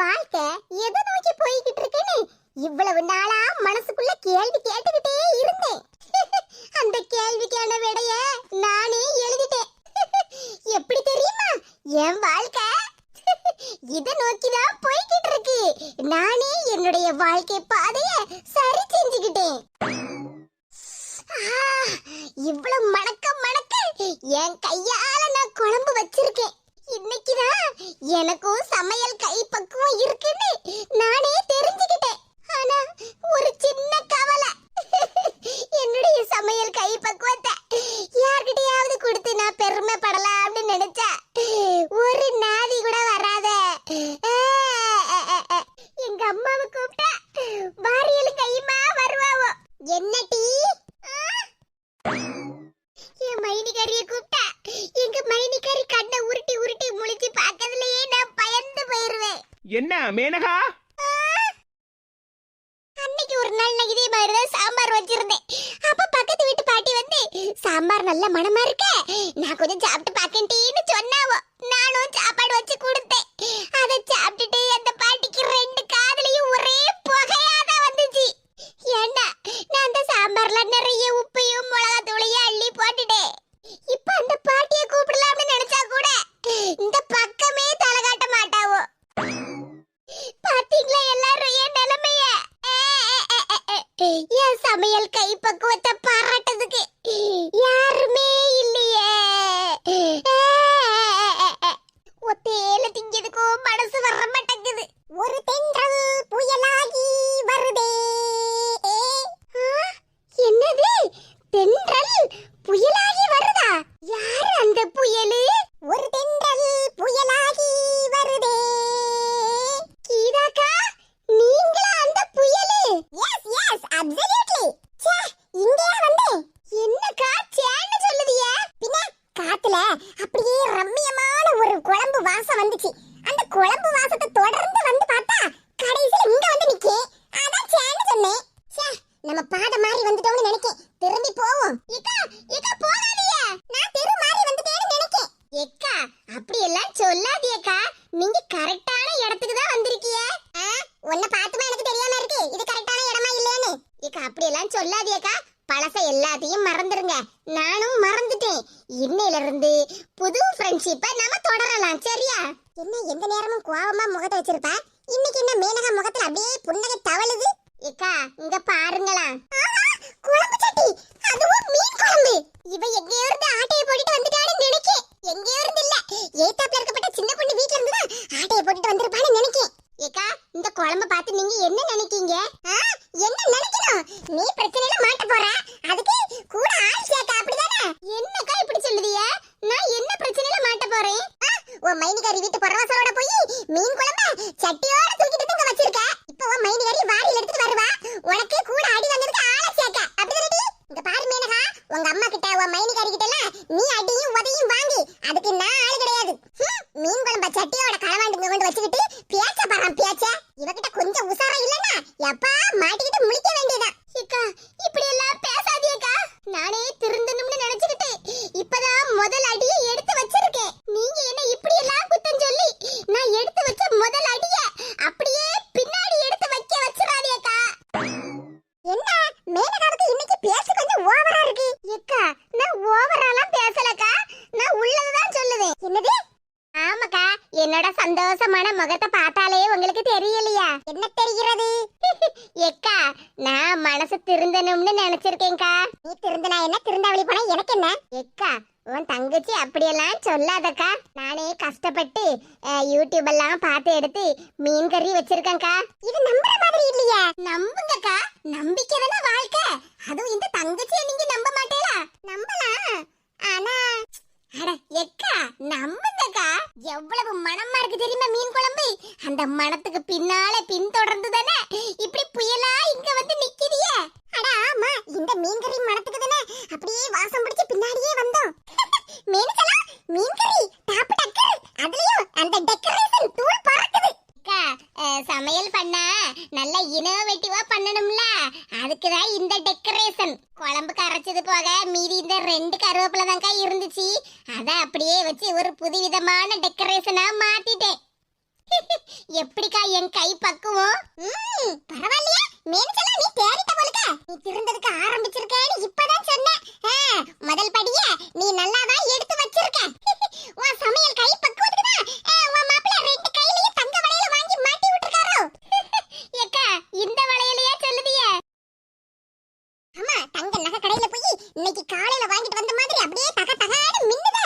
வாழ்க்கை எதை நோக்கி போய்கிட்டு இருக்குன்னு? இவ்வளவு நாளா மனசுக்குள்ள கேள்வி கேட்டுக்கிட்டே இருந்தேன். அந்த கேள்விக்கான விடைய நானே எழுதிட்டேன். எப்படி தெரியுமா? என் வாழ்க்கை இதை நோக்கிதான் போய்கிட்டு இருக்கு. நானே என்னுடைய வாழ்க்கை பாதைய சரி செஞ்சுக்கிட்டேன். இவ்வளவு மணக்க மணக்க என் கையால நான் குழம்பு வச்சிருக்கேன். இன்னைக்குதான் எனக்கும் சமையல் கை பக்குவம் இருக்குன்னு நானே தெரிஞ்சுக்கிட்டேன். ஆனா ஒரு சின்ன கவலை. என்னுடைய சமையல் கை பக்குவத்தை யார்கிட்டயாவது கொடுத்து நான் பெருமைப்படலாம் அப்படின்னு நினைச்சா ஒரு நாதி கூட வராத. எங்க அம்மாவை கூப்பிட்டா வாரியல் கையுமா வருவாவோ. என்ன டீ என் மைனிகாரிய கூப்பிட்டா எங்க மைனிகாரி கண்ணை உருட்டி உருட்டி முழிச்சு பார்க்கறதுலயே நான் பயந்து போயிருவேன் என்ன மேனகா அன்னைக்கு ஒரு நாள் நான் இதே மாதிரி தான் சாம்பார் வச்சிருந்தேன் அப்ப பக்கத்து வீட்டு பாட்டி வந்து சாம்பார் நல்ல மணமா இருக்க நான் கொஞ்சம் சாப்பிட்டு பாக்கேன்டின்னு சொன்னாவோ நானும் சாப்பாடு வச்சு கொடுத்தேன் அதை சாப்பிட்டுட்டு அந்த பாட்டிக்கு ரெண்டு காதுலயும் ஒரே புகையா தான் வந்துச்சு ஏண்டா நான் அந்த சாம்பார்ல நிறைய உப்பையும் மிளகாத்தூளையும் அள்ளி போட்டுட்டேன் இப்ப அந்த பாட்டியை கூப்பிடலாம்னு நினைச்சா கூட இந்த பக்கமே தலை காட்ட மாட்டாவோ பாத்தீங்களா எல்லாரும் என் நிலைமைய என் சமையல் கை பக்குவத்தை பாராட்டதுக்கு யாருமே இல்லையே ஒத்தேல திங்கிறதுக்கும் மனசு வர மாட்டேங்குது ஒரு தென்றல் புயலாகி வருதே ஆ, என்னது தென்றல் புயலாகி வருதா யார் அந்த புயலு ஒரு தென்றல் புயலாகி வருதே கீதாக்கா நீங்களா அந்த புயலு எஸ் எஸ் அப்சல்யூட்லி ச்சே இங்கயா வந்தேன் என்னக்கா சேன்னு சொல்லுதிய பின்ன காத்துல அப்படியே ரம்மியமான ஒரு குழம்பு வாசம் வந்துச்சு அந்த குழம்பு வாசத்தை தொடர்ந்து வந்து பார்த்தா கடைசில இங்க வந்து நிக்கே அதான் சேன்னு சொன்னேன் ச்சே நம்ம பாத மாறி வந்துட்டோம்னு நினைக்கேன் திரும்பி போவோம் இக்கா இக்கா போகாதீங்க நான் தெரு மாறி வந்துட்டேன்னு நினைக்கேன் எக்கா அப்படி எல்லாம் சொல்லாதீக்கா நீங்க கரெக்ட் இடத்துக்கு தான் வந்திருக்கீங்க உன்னை பார்த்துமா எனக்கு தெரியாம இருக்கு இது கரெக்டான இடமா இல்லையான்னு ஏக்கா அப்படி எல்லாம் சொல்லாதீக்கா பழச எல்லாத்தையும் மறந்துருங்க நானும் மறந்துட்டேன் இன்னையில இருந்து புது ஃப்ரெண்ட்ஷிப்பை நாம தொடரலாம் சரியா என்ன எந்த நேரமும் கோவமா முகத்தை வச்சிருப்ப இன்னைக்கு என்ன மேனகா முகத்துல அப்படியே புன்னகை தவழுது ஏக்கா இங்க பாருங்களா குழம்பு சட்டி அதுவும் மீன் குழம்பு இவ எங்கேயோ இருந்து ஆட்டைய போட்டுட்டு வந்துட்டான்னு நினைக்கேன் எங்கேயோ இருந்து இல்ல ஏத்தாப்ல இருக்கப்பட்ட சின்ன பொண்ணு வீட்ல இருந்து தான் ஆட்டைய போட்டுட்டு வந்திருப்பான்னு நினைக்கேன் ஏக்கா இந்த குழம்ப பார்த்து நீங்க என்ன நினைக்கீங்க ஆ, என்ன நினைக்கணும் நீ பிரச்சனையில மாட்ட போற அதுக்கு கூட ஆள் சேர்க்க அப்படிதானே என்னக்கா இப்படி சொல்லுதிய நான் என்ன பிரச்சனையில மாட்ட போறேன் ஆ, உன் மைனிகாரி வீட்டு பரவாசலோட போய் மீன் குழம்ப சட்டியோட தூக்கிட்டு வந்து இங்க வச்சிருக்க இப்போ உன் மைனிகாரி வாரியில எடுத்துட்டு வருவா உனக்கு கூட அடி வந்ததுக்கு ஆளை சேர்க்க அப்படிதானடி இங்க பாரு மேனகா உங்க அம்மா கிட்ட உன் மைனிகாரி கிட்ட எல்லாம் நீ அடியும் உதையும் வாங்கி அதுக்கு நான் ஆள் கிடையாது ஹம், மீன் குழம்ப சட்டியோட களவாண்டுங்க கொண்டு வச்சுக்கிட்டு பேச்ச பாறான் பேச்ச இவகிட்ட கொஞ்சம் உசாரா இல்லன்னா எப்பா மாட்டிக்கிட்டு முழிக்க வேண்டியதா அக்கா இப்படி எல்லாம் பேசாதீங்கக்கா நானே திருந்தணும்னு நினைச்சுக்கிட்டு இப்பதான் முதல் அடியை எடுத்து வச்சிருக்கேன் நீங்க என்ன இப்படி எல்லாம் குத்தம் சொல்லி நான் எடுத்து வச்ச முதல் அடிய அப்படியே பின்னாடி எடுத்து வைக்க வச்சிராதீங்கக்கா என்ன மேனகாவுக்கு இன்னைக்கு பேச்சு கொஞ்சம் ஓவரா இருக்கு அக்கா நான் ஓவராலாம் பேசலக்கா நான் உள்ளதான் சொல்லுவேன் என்னது ஆமாக்கா என்னோட சந்தோஷமான முகத்தை பார்த்தாலே உங்களுக்கு தெரியலையா என்ன தெரிகிறது எக்கா நான் மனசு திருந்தணும்னு நினைச்சிருக்கேன்க்கா. நீ திருந்தனா என்ன? திருந்தாவளி போனா எனக்கு என்ன? எக்கா உன் தங்கச்சி அப்படியெல்லாம் சொல்லாதக்கா. நானே கஷ்டப்பட்டு யூடியூப் எல்லாம் பார்த்து எடுத்து மீன் கறி வச்சிருக்கேன்க்கா. இது நம்புற மாதிரி இல்லையா. நம்புங்கக்கா. நம்பிக்கை தானே வாழ்க்கை. அதுவும் இந்த தங்கச்சியை நீங்க நம்ப மாட்டேலா? நம்பலாம் ஆனா அட எக்கா நம்புங்கக்கா எவ்வளவு மனமா இருக்கு தெரியுமா மீன் குழம்பு? அந்த மனத்துக்கு பின்னால பின்தொடர்ந்து தானே இப்படி புயலா இங்க வந்து நிக்கிறியே? அட ஆமா இந்த மீன் கறி மணத்துக்கு தானே? அப்படியே வாசம் பிடிச்சு பின்னாடியே வந்தோம். மீன்களா மீன் கறி டாப் டக்கர் அதுலயும் அந்த டெக்கரேஷன் தூள் பறக்குது. சமையல் பண்ணா. நல்ல இனோவேட்டிவா பண்ணணும்ல. அதுக்கு தான் இந்த டெக்கரேஷன் குழம்பு கரைச்சது போக மீதி இந்த ரெண்டு கருவேப்பில தான்க்கா இருந்துச்சு. அதை அப்படியே வச்சு ஒரு புதுவிதமான டெக்கரேஷனா மாத்திட்டேன். எப்படிக்கா என் கை பக்குவோம்? பரவாயில்லையா. மேனிச்சலா நீ தேடிட்ட போலுக்கா. நீ திருந்ததுக்கு ஆரம்பிச்சிருக்கேன்னு இப்பதான் சொன்னேன். முதல் படிய நீ நல்லா எடுத்து வச்சிருக்க. உன் சமையல் கை பக்குவத்துக்கு தான் உன் மாப்பிள்ள ரெண்டு கையிலையும் இந்த வளையலையா சொல்லுதிய? ஆமா தங்க நகை கடையில போய் இன்னைக்கு காலையில வாங்கிட்டு வந்த மாதிரி அப்படியே தக தகான்னு மின்னுதா.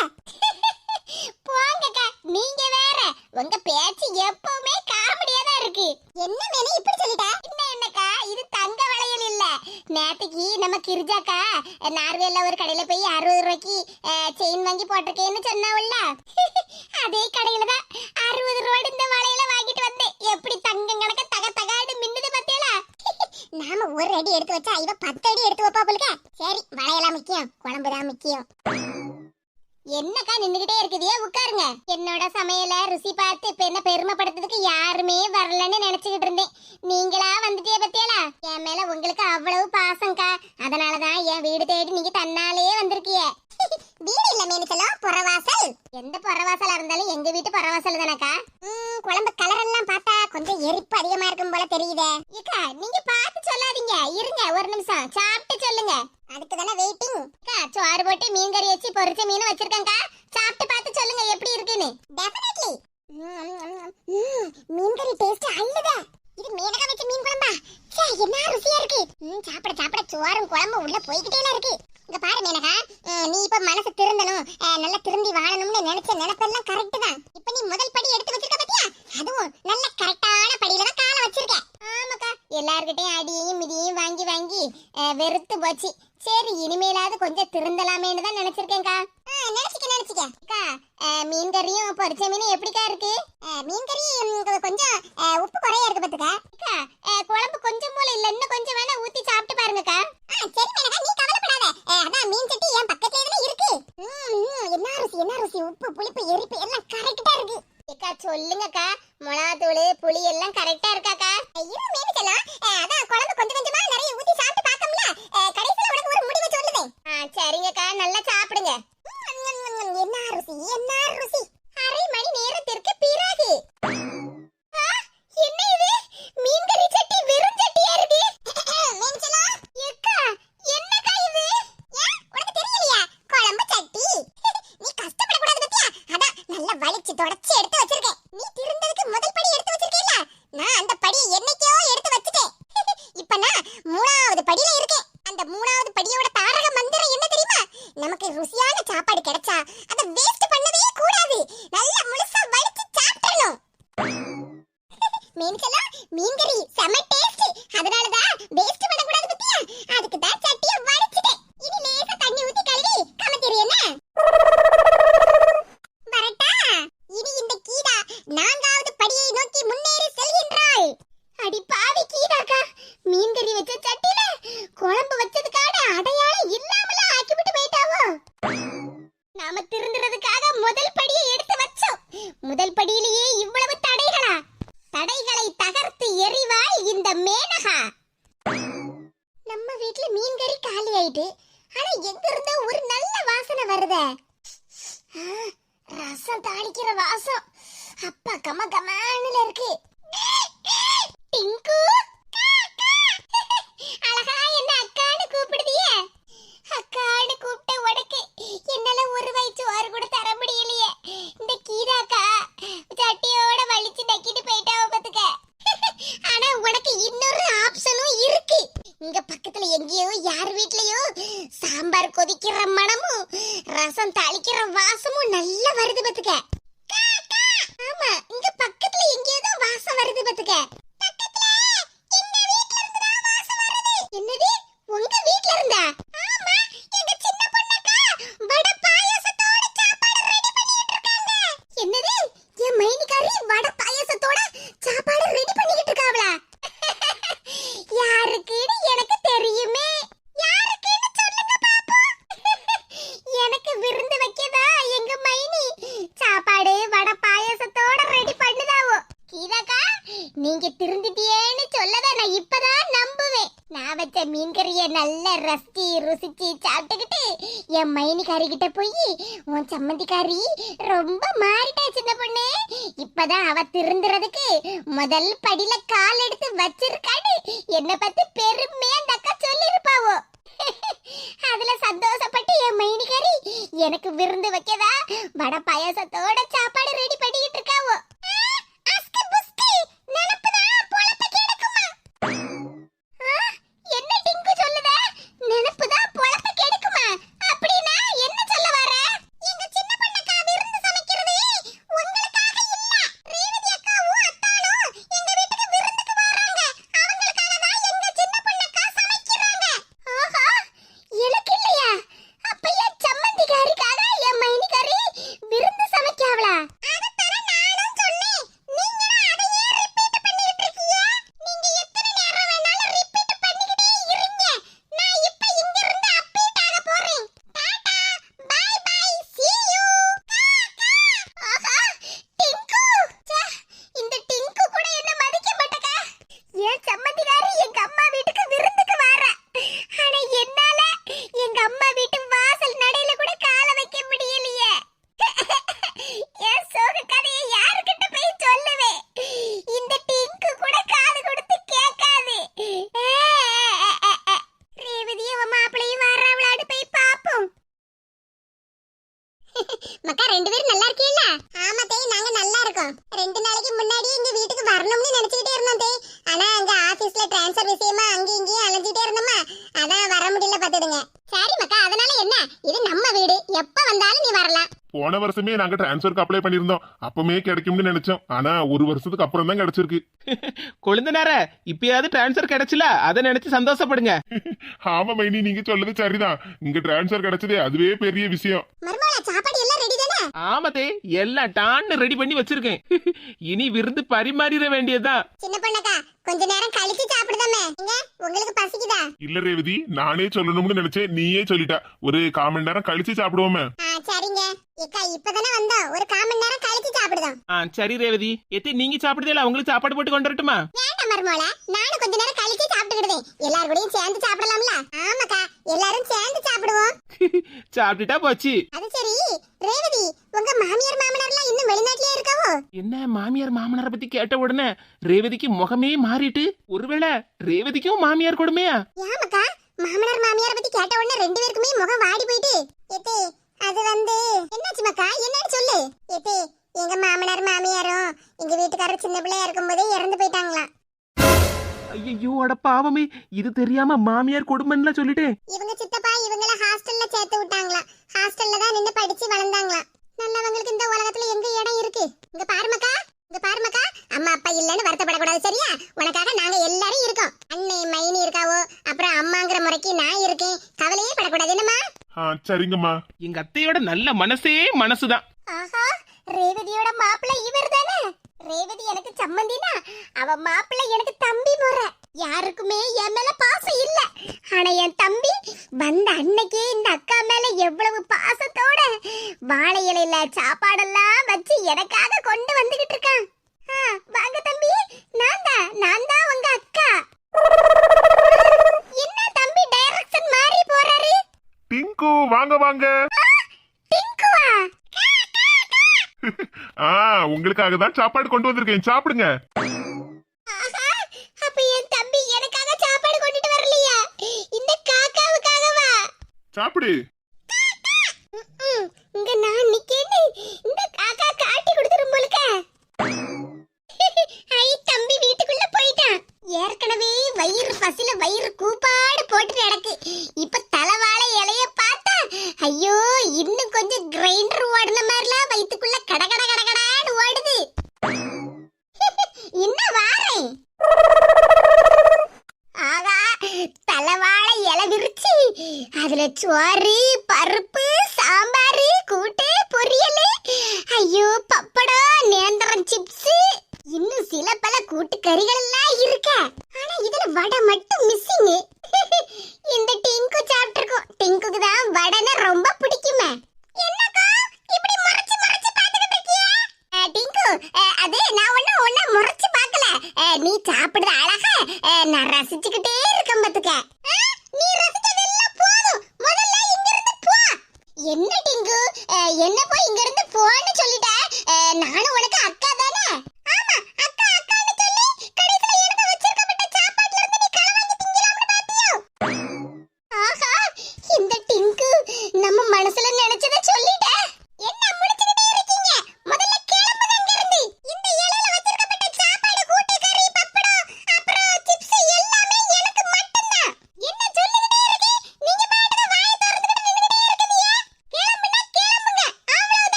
போங்கக்கா நீங்க வேற. உங்க பேச்சு எப்பவுமே காமெடியா தான் இருக்கு. என்ன மேலே இப்படி சொல்லிட்டா? என்ன என்னக்கா இது தங்க வளையல் இல்ல. நேத்துக்கு நம்ம கிரிஜாக்கா நார்வேல ஒரு கடையில போய் அறுபது ரூபாய்க்கு செயின் வாங்கி போட்டிருக்கேன்னு சொன்னாவுல்ல. அதே கடையில தான் அறுபது ரூபாய் இந்த வளையல வாங்கிட்டு வந்தேன். எப்படி ஒரு அடி எடுத்து வச்சா இவ பத்து அடி எடுத்து வைப்பா புளுக்க சரி வளையலாம் முக்கியம் குழம்புதான் முக்கியம். என்னக்கா நின்னுகிட்டே இருக்குதே? உட்காருங்க. என்னோட சமையல ருசி பார்த்து இப்ப என்ன பெருமைப்படுத்துறதுக்கு யாருமே வரலன்னு நினைச்சுக்கிட்டு இருந்தேன். நீங்களா வந்துட்டே பத்தியலா என் மேல உங்களுக்கு அவ்வளவு பாசங்க்கா அதனாலதான் என் வீடு தேடி நீங்க தன்னாலே வந்திருக்கீங்க. வீடு இல்ல மேனிச்சலம் புறவாசல். எந்த புறவாசலா இருந்தாலும் எங்க வீட்டு புறவாசல் தானக்கா? குழம்பு கலர் எல்லாம் பார்த்தா கொஞ்சம் எரிப்பு அதிகமா இருக்கும் போல தெரியுதே. ஏக்கா நீங்க பார்த்து சொல்லாதீங்க. இருங்க ஒரு நிமிஷம். சாப்பிட்டு சொல்லுங்க. அதுக்கு தானே வெயிட்டிங் அக்கா சோறு போட்டு மீன் கறி வச்சு பொரிச்ச மீன் வச்சிருக்கேன்க்கா. சாப்பிட்டு பார்த்து சொல்லுங்க எப்படி இருக்குன்னு. டெஃபினெட்லி மீன் கறி டேஸ்ட் அல்லதா இது மேனகா வச்ச மீன் குழம்பா? என்ன ருசியா இருக்கு. சாப்பிட சாப்பிட சோறும் குழம்பு உள்ள போய்கிட்டே இருக்கு. அக்கா நீங்க திருந்திட்டியேன்னு சொல்லதான் நான் இப்பதான் நம்புவேன். நான் வச்ச மீன் கறிய நல்லா ரசிச்சு ருசிச்சு சாப்பிட்டுக்கிட்டு என் மைனிக்காரி கிட்ட போய் உன் சம்மந்திக்காரி ரொம்ப மாறிட்டா சின்ன பொண்ணு. இப்பதான் அவ திருந்துறதுக்கு முதல் படியில கால் எடுத்து வச்சிருக்கான்னு என்ன பத்தி பெருமையா அந்த அக்கா சொல்லிருப்பாவோ அதுல சந்தோஷப்பட்டு என் மைனிகாரி எனக்கு விருந்து வைக்கதா வடை பாயாசத்தோட சாப்பாடு ரெடி பண்ணிக்கிட்டு இருக்காவோ. மக்கா ரெண்டு பேரும் நல்லா இருக்கீங்களா ஆமா தேய் நாங்க நல்லா இருக்கோம். ரெண்டு நாளைக்கு முன்னாடி எங்க வீட்டுக்கு வரணும்னு நினைச்சிட்டே இருந்தோம் தேய் ஆனா அங்க ஆபீஸ்ல ட்ரான்ஸ்ஃபர் விஷயமா அங்க இங்கேயும் அலைஞ்சிட்டே இருந்தோமா? அதான் வர முடியல பாத்துடுங்க சரி மக்கா அதனால என்ன? இது நம்ம வீடு. எப்ப வந்தாலும் நீ வரலாம். போன வருஷமே நாங்க டிரான்ஸ்ஃபருக்கு அப்ளை பண்ணியிருந்தோம். அப்பமே கிடைக்கும்னு நினைச்சோம். ஆனா ஒரு வருஷத்துக்கு அப்புறம் தான் கிடைச்சிருக்கு. கொழுந்தனார இப்பயாவது டிரான்ஸ்ஃபர் கிடைச்சல? அதை நினைச்சு சந்தோஷப்படுங்க. ஆமா மைனி நீங்க சொல்றது சரிதான். இங்க டிரான்ஸ்ஃபர் கிடைச்சதே அதுவே பெரிய விஷயம். மர்மோல சாப்பாடு ஆமதே எல்லாம் டான்னு ரெடி பண்ணி வச்சிருக்கேன். இனி விருந்து பரிமாறிட வேண்டியதுதான் சின்ன பொண்ணக்கா கொஞ்ச நேரம் கழிச்சு சாப்பிடுதாமே. உங்களுக்கு பசிக்குதா? இல்ல ரேவதி நானே சொல்லணும்னு நினைச்சேன் நீயே சொல்லிட்ட. ஒரு கால் மணி நேரம் கழிச்சு சாப்பிடுவோமே. ஆ சரிங்க. ஏக்கா இப்பதானே வந்தோம். ஒரு கால் மணி நேரம் கழிச்சு சாப்பிடுதோம். ஆ சரி ரேவதி. எத்தே நீங்க சாப்பிடுதே உங்களுக்கு சாப்பாடு போட்டு கொண்டு வரட்டுமா? மர்மோல நானும் கொஞ்ச நேரம் கழிச்சு சாப்பிட்டுக்கிடுதேன் எல்லாரும் கூடயும் சேர்ந்து சாப்பிடலாம்ல? ஆமாக்கா எல்லாரும் சேர்ந்து சாப்பிடுவோம். சாப்பிட்டுட்டா போச்சு. அது சரி. ரேவதி உங்க மாமியார் மாமனார்லாம் இன்னும் வெளிநாட்டிலே இருக்காவோ? என்ன மாமியார் மாமனாரை பத்தி கேட்ட உடனே ரேவதிக்கு முகமே மாறிட்டு ஒருவேளை ரேவதிக்கும் மாமியார் கொடுமையா? ஏமாக்கா மாமனார் மாமியார் பத்தி கேட்ட உடனே ரெண்டு பேருக்குமே முகம் வாடி போயிட்டு எத்தே அது வந்து என்னாச்சு மக்கா? என்னன்னு சொல்லு. எத்தே எங்க மாமனார் மாமியாரும் எங்க வீட்டுக்காரர் சின்ன பிள்ளையா இருக்கும்போதே இறந்து போயிட்டாங்களாம். ஐயோ அட பாவமே. இது தெரியாம மாமியார் கொடுமைன்னு சொல்லிட்டேன் இவங்க சித்தப்பா இவங்கள ஹாஸ்டல்ல சேர்த்து விட்டாங்களாம் ஹாஸ்டல்ல தான் நின்னு படிச்சு வளர்ந்தாங்களாம் நல்லவங்களுக்கு இந்த உலகத்துல எங்க இடம் இருக்கு? இங்க பாருமக்கா இங்க பாருமக்கா அம்மா அப்பா இல்லன்னு வருத்தப்படக்கூடாது சரியா? உனக்காக நாங்க எல்லாரும் இருக்கோம். அண்ணே மைனி இருக்காவோ? அப்புறம் அம்மாங்கிற முறைக்கு நான் இருக்கேன். கவலையே படக்கூடாது என்னம்மா? சரிங்கம்மா. எங்க அத்தையோட நல்ல மனசே மனசுதான். ஆஹா ரேவதியோட மாப்பிள்ளை இவர் தானே ரேவதி எனக்கு சம்மந்தினா அவ மாப்பிள்ளை எனக்கு தம்பி. முறை யாருக்குமே என் மேல பாசம் இல்ல. ஆனா என் தம்பி வந்த அன்னைக்கே இந்த அக்கா மேல எவ்வளவு பாசத்தோட வாழை இலையில சாப்பாடெல்லாம் வச்சு எனக்காக கொண்டு வந்துகிட்டு இருக்கான். ஆ, வாங்க தம்பி. நான் தான் நான் தான் உங்க அக்கா. என்ன தம்பி டைரக்ஷன் மாறி போறாரு? டிங்கு வாங்க வாங்க. டிங்குவா? ஆ உங்களுக்காக தான் சாப்பாடு கொண்டு வந்திருக்கேன். சாப்பிடுங்க ஆஹா, அப்ப என் தம்பி எனக்காக சாப்பாடு கொண்டுட்டு வரலையா இந்த காக்காவுக்காகவா சாப்பிடு. இங்க நான் நிக்கேன்னு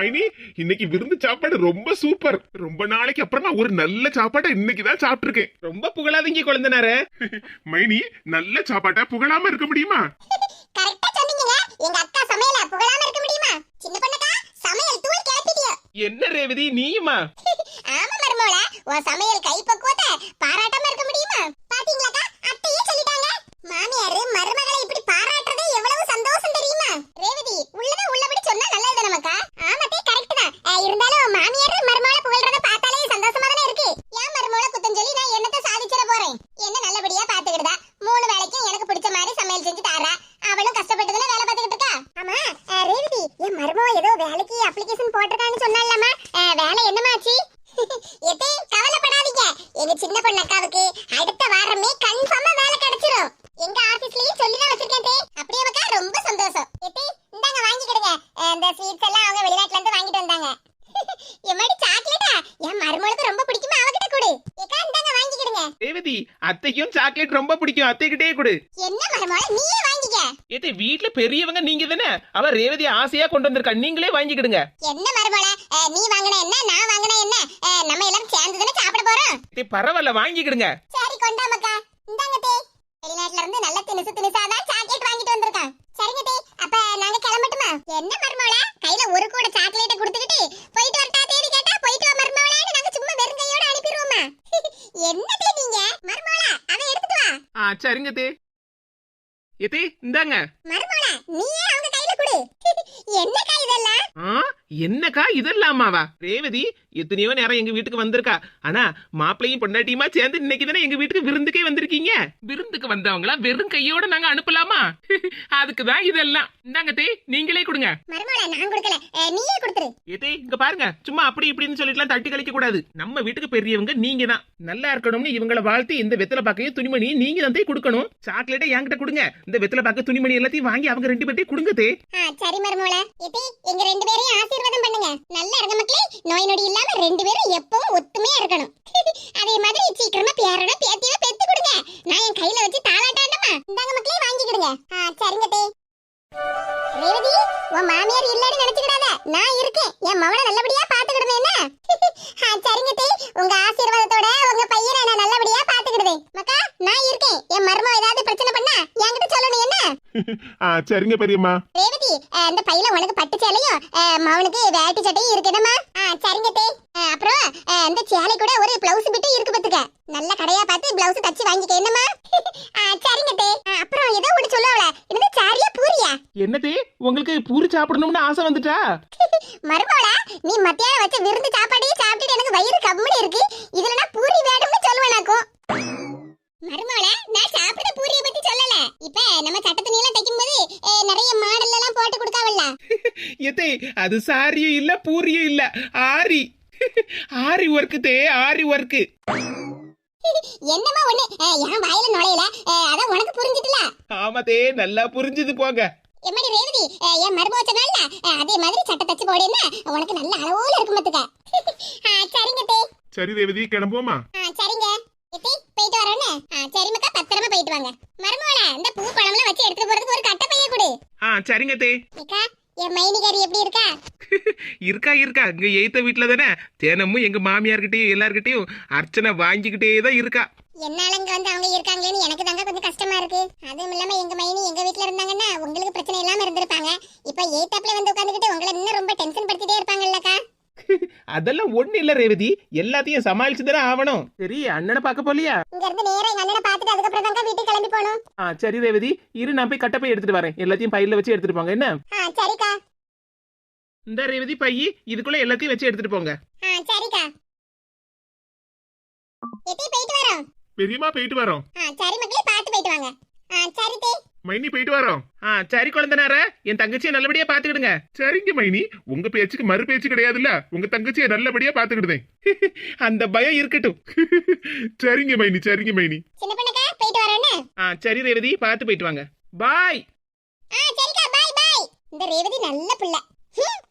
மைனி இன்னைக்கு விருந்து சாப்பாடு ரொம்ப சூப்பர். ரொம்ப நாளைக்கு அப்புறம் நான் ஒரு நல்ல சாப்பாட்டை இன்னைக்கு தான் சாப்பிட்டிருக்கேன். ரொம்ப புகழாதீங்க குழந்தனாரே. மைனி நல்ல சாப்பாட்டை புகழாம இருக்க முடியுமா? கரெக்டா சொன்னீங்க எங்க அக்கா சமையல புகழாம இருக்க முடியுமா? சின்ன பொண்ணக்கா சமையல் தூள் கிளப்பிட்டியோ. என்ன ரேவதி நீயுமா? ஆமா மருமோள உன் சமையல் கைப்பக்குவத்தை பாராட்டாம இருக்க முடியுமா பாத்தீங்களாக்கா அத்தையே சொல்லிட்டாங்க மாமியாரு மருமகளை இப்படி பாராட்டுறதே எவ்வளவு சந்தோஷம் தெரியுமா ரேவதி உள்ளத உள்ளபடி சொன்னா நல்லது நமக்கா ஆமாத்தே கரெக்ட் தான் அஹ், இருந்தாலும் மாமியாரு மருமகளை புகழ்றத பார்த்தாலே சந்தோஷமா தானே இருக்கு ஏன் மருமகளை குத்தம் சொல்லி நான் என்னத்த சாதிச்சிட போறேன் என்ன நல்லபடியா பாத்துக்கிடுதா மூணு வேளைக்கும் எனக்கு பிடிச்ச மாதிரி சமையல் செஞ்சு தாரா அவளும் கஷ்டப்பட்டு தானே வேலை பார்த்துக்கிட்டு இருக்கா ஆமா அஹ், ரேவதி என் மருமக ஏதோ வேலைக்கு அப்ளிகேஷன் போட்டிருக்கான்னு சொன்னாலமா வேலை என்னமாச்சு? எதே கவலைப்படாதீங்க. எங்க சின்ன பொண்ணு அக்காவுக்கு அடுத்த வாரமே கன்ஃபார்மா வேலை கிடைச்சிரும். எங்க ஆபீஸ்லயும் சொல்லி தான் வச்சிருக்கேன் தே. அப்படியே அக்கா ரொம்ப சந்தோஷம். எதே இந்தாங்க வாங்கிக்கிடுங்க. இந்த ஸ்வீட்ஸ் எல்லாம் அவங்க வெளிநாட்டுல இருந்து வாங்கிட்டு வந்தாங்க. எம்மாடி சாக்லேட்டா என் மருமகளுக்கு ரொம்ப பிடிக்குமா? அவகிட்ட கொடு. ஏக்கா இந்தாங்க வாங்கிக்கிடுங்க. ரேவதி அத்தைக்கும் சாக்லேட் ரொம்ப பிடிக்கும். அத்தைகிட்டே கொடு என்ன மருமகள நீயே வாங்கிக்க ஏத்தே வீட்ல பெரியவங்க நீங்க தானே? அவ ரேவதி ஆசையா கொண்டு வந்திருக்கா. நீங்களே வாங்கிக்கிடுங்க. என்ன மருமகள நீ வாங்கின என்ன? நான் வாங்கின என்ன? நம்ம எல்லாரும் சேர்ந்து தானே சாப்பிட போறோம்? பரவாயில்ல வாங்கிக்கிடுங்க. சரி கொண்டாமக்கா இந்தாங்க தே. வெளிநாட்டுல இருந்து நல்ல தினுசு தினுசா தான் சாக்லேட் வாங்கிட்டு வந்திருக்கான் சரிங்க தே. அப்ப நாங்க கிளம்பட்டுமா? என்ன மருமவள கையில ஒரு கூட சாக்லேட் கொடுத்துக்கிட்டு போயிட்டு வரட்டா தேடி கேட்டா போயிட்டு வா மருமவளான்னு நாங்க சும்மா வெறும் கையோட அனுப்பிடுவோமா? என்ன தே நீங்க? மருமவள அதை எடுத்துட்டு வா. சரிங்க தே. ஏத்தே இந்தாங்க. மருமவள நீயே அவங்க கையில கொடு. என்னக்கா இதெல்லாம்? ஆ என்னக்கா இதெல்லாமாவா? ரேவதி எத்தனையோ நேரம் எங்க வீட்டுக்கு வந்திருக்கா. ஆனா மாப்பிளையும் பொண்டாட்டியுமா சேர்ந்து இன்னைக்கு தானே எங்க வீட்டுக்கு விருந்துக்கே வந்திருக்கீங்க? விருந்துக்கு வந்தவங்களா வெறும் கையோட நாங்க அனுப்பலாமா? அதுக்கு தான் இதெல்லாம். இந்தாங்க தே நீங்களே கொடுங்க. மருமவள நான் கொடுக்கல. அஹ், நீயே கொடுத்துரு. ஏதே இங்க பாருங்க. சும்மா அப்படி இப்படின்னு சொல்லிட்டுலாம் தட்டி கழிக்க கூடாது. நம்ம வீட்டுக்கு பெரியவங்க நீங்க தான் நல்லா இருக்கணும்னு இவங்கள வாழ்த்தி இந்த வெத்தலை பாக்கையும் துணிமணியும் நீங்க தான் தே கொடுக்கணும். சாக்லேட்டை என்கிட்ட கொடுங்க. இந்த வெத்தலை பாக்க துணிமணி எல்லாத்தையும் வாங்கி அவங்க ரெண்டு பேர்ட்டையும் கொடுங்க தே. சரி மருமவள எத்தி எங்க ரெண்டு பேரையும் ஆசீர்வாதம் பண்ணுங்க. நல்லா இருங்க மக்களே நோய் நொடி இல்லாம ரெண்டு பேரும் எப்பவும் ஒத்துமையா இருக்கணும். அதே மாதிரி சீக்கிரமா பேரன பேத்தியோ பெத்து கொடுங்க. நான் என் கையில வச்சு தாளாட்டாண்டமா இந்தாங்க மக்களே வாங்கிக்கிடுங்க. ஆ சரிங்க தே. ரேவதி உன் மாமியார் இல்லன்னு நினைச்சுக்கிடாத. நான் இருக்கேன். என் மவனை நல்லபடியா பாத்துக்கிடுவேன் என்ன? சரிங்க தே. உங்க ஆசீர்வாதத்தோட உங்க பையனை நான் நல்லபடியா பாத்துக்கிடுவேன் மக்கா நான் இருக்கேன். என் மருமக ஏதாவது பிரச்சனை பண்ணா என்கிட்ட சொல்லணும் என்ன? சரிங்க பெரியம்மா. ரேவதி அஹ், இந்த பையில உனக்கு மவனுக்கு வேட்டி சட்டையும் இருக்குதம்மா ஆ சரிங்க தே. அப்புறம் இந்த சேலை கூட ஒரு பிளவுஸ் பிட்டு இருக்கு பாத்துக்க. நல்ல கடையா பார்த்து பிளவுஸ் தச்சு வாங்கிக்க. என்னம்மா? ஆ, சரிங்க தே. அப்புறம் ஏதோ ஒன்று சொல்லுவாள. என்னது சாரியா பூரியா? என்னதே உங்களுக்கு பூரி சாப்பிடணும்னு ஆசை வந்துட்டா? மருமகளா நீ மத்தியானம் வச்ச விருந்து எதே அது சாரியும் இல்ல பூரியும் இல்ல. ஆரி. ஆரி ஒர்க்கு தே ஆரி ஒர்க்கு என்னமா ஒண்ணு? என் வாயில நுழையல. அதான் உனக்கு புரிஞ்சுட்டுல. ஆமாதே நல்லா புரிஞ்சுது போங்க. எம்மடி ரேவதி என் மருமக சொன்னால அதே மாதிரி சட்டை தச்சு போடேன்னா உனக்கு நல்ல அளவோல இருக்கும் மத்துக்க சரிங்க தே. சரி ரேவதி கிளம்புவோமா? சரிங்க. எத்தி போயிட்டு வரேன்னு? சரி மக்கா பத்திரமா போயிட்டு வாங்க. மருமகள இந்த பூ பழம்லாம் வச்சு எடுத்துட்டு போறதுக்கு ஒரு கட்டை பைய கொடு சரிங்க தே. என் மைனிகாரி எப்படி இருக்கா? இருக்கா இருக்கா. இங்க எய்த்த வீட்டுல தானே. தினமும் எங்க மாமியார்கிட்டயும் எல்லார்கிட்டயும் அர்ச்சனை வாங்கிக்கிட்டே தான் இருக்கா. என்னால இங்க வந்து அவங்க இருக்காங்களேன்னு எனக்கு தாங்க கொஞ்சம் கஷ்டமா இருக்கு. அதுவும் இல்லாம எங்க மைனி எங்க வீட்ல இருந்தாங்கன்னா உங்களுக்கு பிரச்சனை இல்லாம இருந்திருப்பாங்க. இப்ப எய்தாப்ல வந்து உட்காந்துக்கிட்டு உங்களை இன்னும் ரொம்ப அதெல்லாம் ஒண்ணு இல்ல ரேவதி. எல்லாத்தையும் சமாளிச்சு தானே ஆகணும் சரி அண்ணனை பார்க்க போலியா? இங்க இருந்து நேரா எங்க அண்ணனை பார்த்துட்டு அதுக்கப்புறம் தாங்க வீட்டுக்கு கிளம்பி போகணும். ஆ சரி ரேவதி. இரு நான் போய் கட்டப்பை எடுத்துட்டு வரேன். எல்லாத்தையும் பையில வச்சு எடுத்துட்டு போங்க என்ன? ஆ சரிக்கா. இந்த ரேவதி பையி இதுக்குள்ள எல்லாத்தையும் வச்சு எடுத்துட்டு போங்க. ஆ சரிக்கா. எத்தி போயிட்டு வரோம். பெரியம்மா போயிட்டு வரோம். ஆ சரி மக்களே பார்த்து போயிட்டு வாங்க. ஆ சரி தே. மைனி போயிட்டு வரோம். ஆ சரி குழந்தனார என் தங்கச்சியை நல்லபடியா பாத்துக்கிடுங்க சரிங்க மைனி. உங்க பேச்சுக்கு மறு பேச்சு கிடையாதுல்ல. உங்க தங்கச்சியை நல்லபடியா பாத்துக்கிட்டேன் அந்த பயம் இருக்கட்டும். சரிங்க மைனி சரிங்க மைனி. சின்ன பொண்ணுக்கா போயிட்டு வரேன்னு? ஆ சரி ரேவதி பார்த்து போயிட்டு வாங்க. பாய். ஆ சரிக்கா பாய் பாய். இந்த ரேவதி நல்ல பிள்ளை.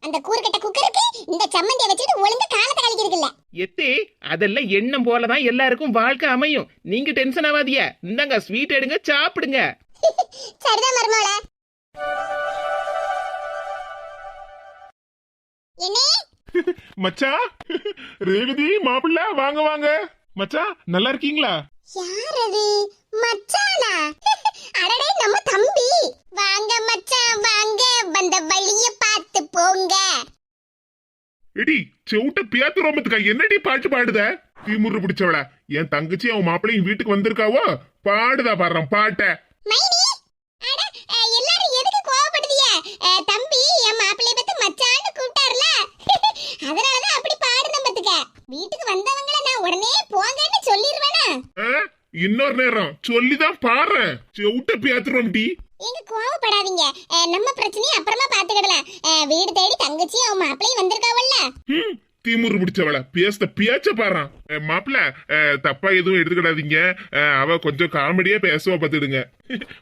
அந்த கூறுகட்ட குக்கருக்கு இந்த சம்மந்திய வச்சுட்டு ஒழுங்கா காலத்தை கழிக்கிறதுல எத்தே அதெல்லாம் எண்ணம் போலதான் எல்லாருக்கும் வாழ்க்கை அமையும். நீங்க டென்ஷன் ஆகாதீங்க இந்தாங்க ஸ்வீட் எடுங்க சாப்பிடுங்க. சரிதான் மருமகள. என்னே? மச்சான் ரேவதி மாப்பிள்ள வாங்க வாங்க. மச்சான் நல்லா இருக்கீங்களா? யார் அது மச்சானா? அடடே நம்ம தம்பி. வாங்க மச்சான் வாங்க. வந்த வழிய பார்த்து போங்க. எடி செவுட்ட பியாத்து ரோமத்துக்கா? என்னடி பாட்டு பாடுத? தீமுறு பிடிச்சவள. என் தங்கச்சி அவன் மாப்பிள்ளையும் வீட்டுக்கு வந்திருக்காவோ? பாடுதா பாடுறான் பாட்ட. மைனி! அட எல்லாரும் எதுக்கு கோவப்படுதிய அஹ், தம்பி என் மாப்பிள்ளைய பத்தி மச்சான்னு கூப்பிட்டாருல. அதனாலதான் அப்படி பாடுன பத்துக்க வீட்டுக்கு வந்தவங்கள நான் உடனே போங்கன்னு சொல்லிடுவேனா? இன்னொரு நேரம் சொல்லிதான் பாடுறேன். செவுட்ட பியாத்து ரோம்டி எங்க கோவப்படாதீங்க. நம்ம பிரச்சனையை அப்புறமா பாத்துக்கிடலாம் வீடு தேடி தங்கச்சி அவன் மாப்பிள்ளையும் வந்திருக்காவல்ல. திமிரு பிடிச்சவள பேச பியாச்ச பாறான் மாப்பிள்ள தப்பா எதுவும் எடுத்துக்கிடாதீங்க. அவ கொஞ்சம் காமெடியா பேசுவா பாத்துடுங்க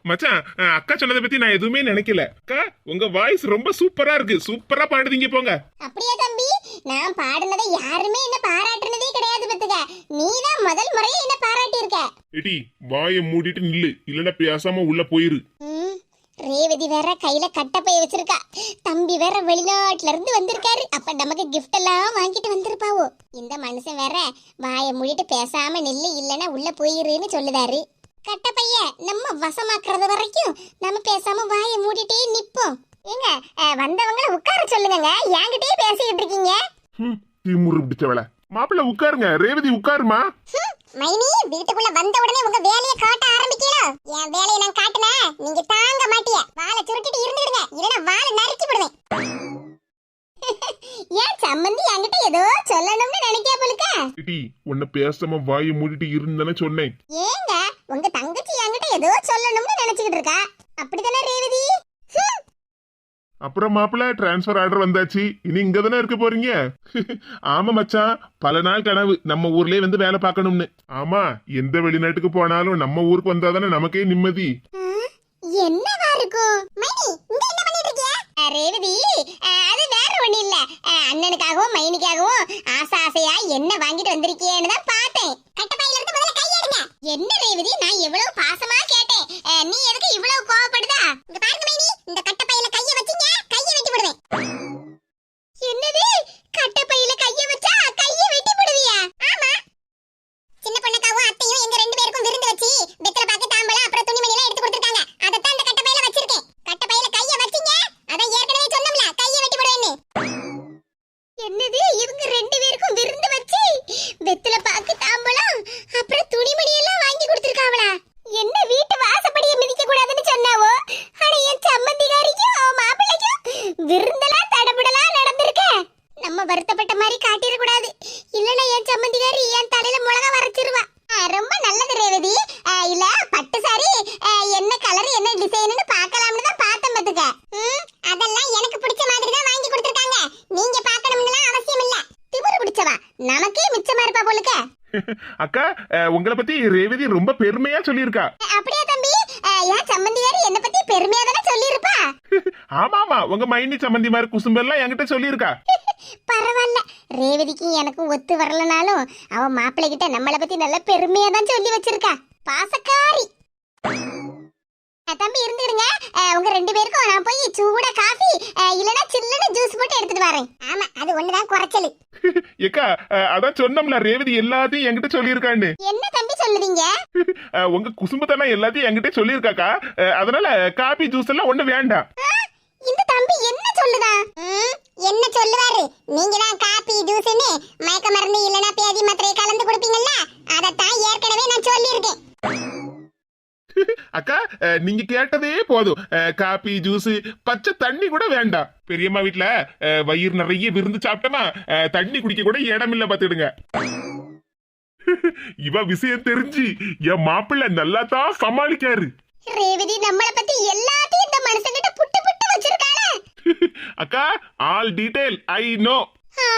மச்சான் அக்கா சொன்னதை பத்தி நான் எதுவுமே நினைக்கல. அக்கா உங்க வாய்ஸ் ரொம்ப சூப்பரா இருக்கு. சூப்பரா பாடுதீங்க போங்க. அப்படியா தம்பி? நான் பாடுனதை யாருமே என்ன பாராட்டுனதே கிடையாது பத்துக்க. நீதான் முதல் முறையா என்ன பாராட்டி இருக்க எடி வாயை மூடிட்டு நில்லு. இல்லைன்னா பேசாம உள்ள போயிரு. ரேவதி வேற கையில கட்டப்பைய வச்சிருக்கா. தம்பி வேற வெளிநாட்டுல இருந்து வந்திருக்காரு. அப்ப நமக்கு கிஃப்ட் எல்லாம் வாங்கிட்டு வந்திருப்பாவோ? இந்த மனுஷன் வேற வாயை மூடிட்டு பேசாம நில்லு இல்லைன்னா உள்ள போயிருன்னு சொல்லுதாரு. கட்டப்பைய நம்ம வசமாக்குறது வரைக்கும் நம்ம பேசாம வாயை மூடிட்டே நிப்போம். ஏங்க வந்தவங்கள உட்கார சொல்லுங்க என்கிட்டயே பேசிக்கிட்டு இருக்கீங்க. திமிரு பிடிச்சவள மாப்பிள்ள உட்காருங்க. ரேவதி உட்காருமா? மைனி வீட்டுக்குள்ள வந்த உடனே உங்க வேலையை காட்ட ஆரம்பிக்கணும் என் வேலையை நான் காட்டுனேன் நீங்க தாங்க மாட்டிய. வாழை சுருட்டிட்டு இருந்துடுங்க. இல்லைன்னா வாழை நறுக்கி விடுவேன் ஏன் சம்மந்தி என்கிட்ட ஏதோ சொல்லணும்னு நினைக்கா போலுக்க? எடி உன்னை பேசாம வாயை மூடிட்டு இருந்தேன்னு சொன்னேன். ஏங்க உங்க தங்கச்சி என்கிட்ட ஏதோ சொல்லணும்னு நினைச்சுக்கிட்டு இருக்கா? அப்படிதானே ரேவதி? ஹம், அப்புறம் மாப்பிள்ள டிரான்ஸ்ஃபர் ஆர்டர் வந்தாச்சு. இனி இங்க தானே இருக்க போறீங்க? ஆமா மச்சான் பல நாள் கனவு. நம்ம ஊர்லயே வந்து வேலை பார்க்கணும்னு. ஆமா எந்த வெளிநாட்டுக்கு போனாலும் நம்ம ஊருக்கு வந்தாதானே நமக்கே நிம்மதி. என்னவா இருக்கும்? வருத்தப்பட்ட மாதிரி காட்டிடக்கூடாது. இல்லைன்னா என் சம்மந்திகாரி என் தலையில மிளகா வரைச்சிருவா. ரொம்ப நல்லது ரேவதி. இல்ல பட்டு சாரி என்ன கலர் என்ன டிசைன்னு பார்க்கலாம்னு தான் பார்த்தேன் பாத்துக்க அதெல்லாம் எனக்கு பிடிச்ச மாதிரி தான் வாங்கி கொடுத்துருக்காங்க. நீங்க பார்க்கணும்னு அவசியம் இல்ல. திமுரு பிடிச்சவா? நமக்கே மிச்சமா இருப்பா போலுக்க. அக்கா உங்களை பத்தி ரேவதி ரொம்ப பெருமையா சொல்லியிருக்கா. அப்படியா தம்பி? என் சம்மந்திகாரி என்ன பத்தி பெருமையா தானே சொல்லியிருப்பா? ஆமா ஆமா உங்க மைனி சம்மந்தி மாதிரி குசும்பெல்லாம் என்கிட்ட சொல்லியிருக்கா. ரேவதிக்கும் எனக்கும் ஒத்து வரலனாலும் அவ மாப்பிள்ளை கிட்ட நம்மளை பத்தி நல்ல பெருமையா தான் சொல்லி வச்சிருக்கா. பாசக்காரி. தம்பி இருந்துடுங்க அஹ், உங்க ரெண்டு பேருக்கும் நான் போய் சூட காஃபி இல்லனா சில்லுன்னு ஜூஸ் போட்டு எடுத்துட்டு வரேன். ஆமா அது ஒண்ணுதான் குறைச்சல். ஏக்கா அதான் சொன்னோம்ல ரேவதி எல்லாத்தையும் என்கிட்ட சொல்லியிருக்கான்னு. என்ன தம்பி சொல்லுதீங்க? அஹ், உங்க குசும்பத்தனம் எல்லாத்தையும் என்கிட்ட சொல்லியிருக்காக்கா. அதனால காபி ஜூஸ் எல்லாம் ஒண்ணு வேண்டாம். இந்த தம்பி என்ன சொல்லுதா? என்ன சொல்லுவாரு? நீங்க தான் காபி ஜூஸ்னு மயக்க மருந்து இல்லனா பேதி மாத்திரை கலந்து கொடுப்பீங்கல்ல? அதத்தான் ஏற்கனவே நான் சொல்லியிருக்கேன். அக்கா நீங்க கேட்டதே போதும். காபி ஜூஸ் பச்சை தண்ணி கூட வேண்டாம். பெரியம்மா வீட்ல அஹ், வயிறு நிறைய விருந்து சாப்பிட்டோமா தண்ணி குடிக்க கூட இடம் இல்ல பாத்துடுங்க இவ விஷயம் தெரிஞ்சு என் மாப்பிள்ளை நல்லா தான் சமாளிக்காரு. ரேவதி நம்மள பத்தி எல்லாத்தையும் இந்த மனுஷங்கிட்ட புட்டு அக்கா all detail I know ah,